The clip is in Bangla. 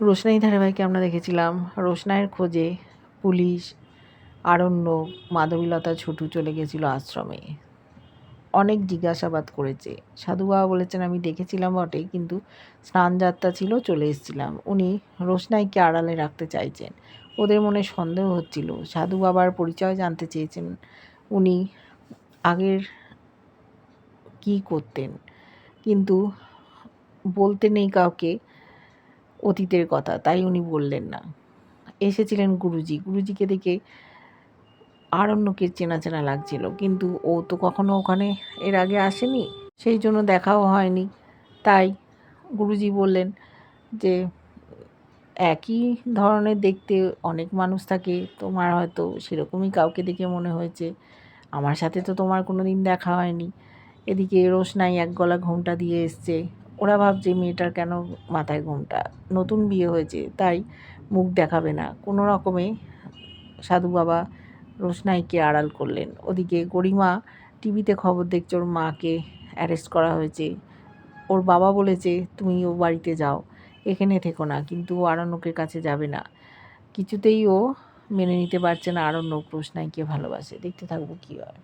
রোশনাই ধারাবাহিকে আমরা দেখেছিলাম। রোশনাইয়ের খোঁজে পুলিশ, আরণ্য, মাধবীলতা ছুটু চলে গেছিল আশ্রমে। অনেক জিজ্ঞাসাবাদ করেছে। সাধু বাবা বলেছেন, আমি দেখেছিলাম বটে, কিন্তু স্নান যাত্রা ছিল, চলে এসেছিলাম। উনি রোশনাইকে আড়ালে রাখতে চাইছেন। ওদের মনে সন্দেহ হচ্ছিল। সাধু বাবার পরিচয় জানতে চেয়েছেন উনি, আগের কি করতেন? কিন্তু বলতে নেই কাউকে। অতীতের কথা, তাই উনি বললেন না। এসেছিলেন গুরুজি। গুরুজিকে দেখে আরণ্যকে চেনা চেনা লাগছিল, কিন্তু ও তো কখনো ওখানে এর আগে আসেনি, সেই জন্য দেখাও হয়নি। তাই গুরুজি বললেন যে, একই ধরনের দেখতে অনেক মানুষ থাকে, তোমার হয়তো সেরকমই কাউকে দেখে মনে হয়েছে। আমার সাথে তো তোমার কোনো দিন দেখা হয়নি। এদিকে রোশনাই এক গলা ঘোমটা দিয়ে এসছে। ওরা ভাবছে মেয়েটার কেন মাথায় ঘুমটা? নতুন বিয়ে হয়েছে, তাই মুখ দেখাবে না। কোনো রকমে সাধু বাবা রোশনাইকে আড়াল করলেন। ওদিকে গরিমা টিভিতে খবর দেখছে ওর মাকে অ্যারেস্ট করা হয়েছে। ওর বাবা বলেছে, তুমি ও বাড়িতে যাও, এখানে থেকো না, কিন্তু আরণ্যকের কাছে যাবে না। কিছুতেই ও মেনে নিতে পারছে না আরণ্যক রোশনাইকে ভালোবাসে। দেখতে থাকব কী হয়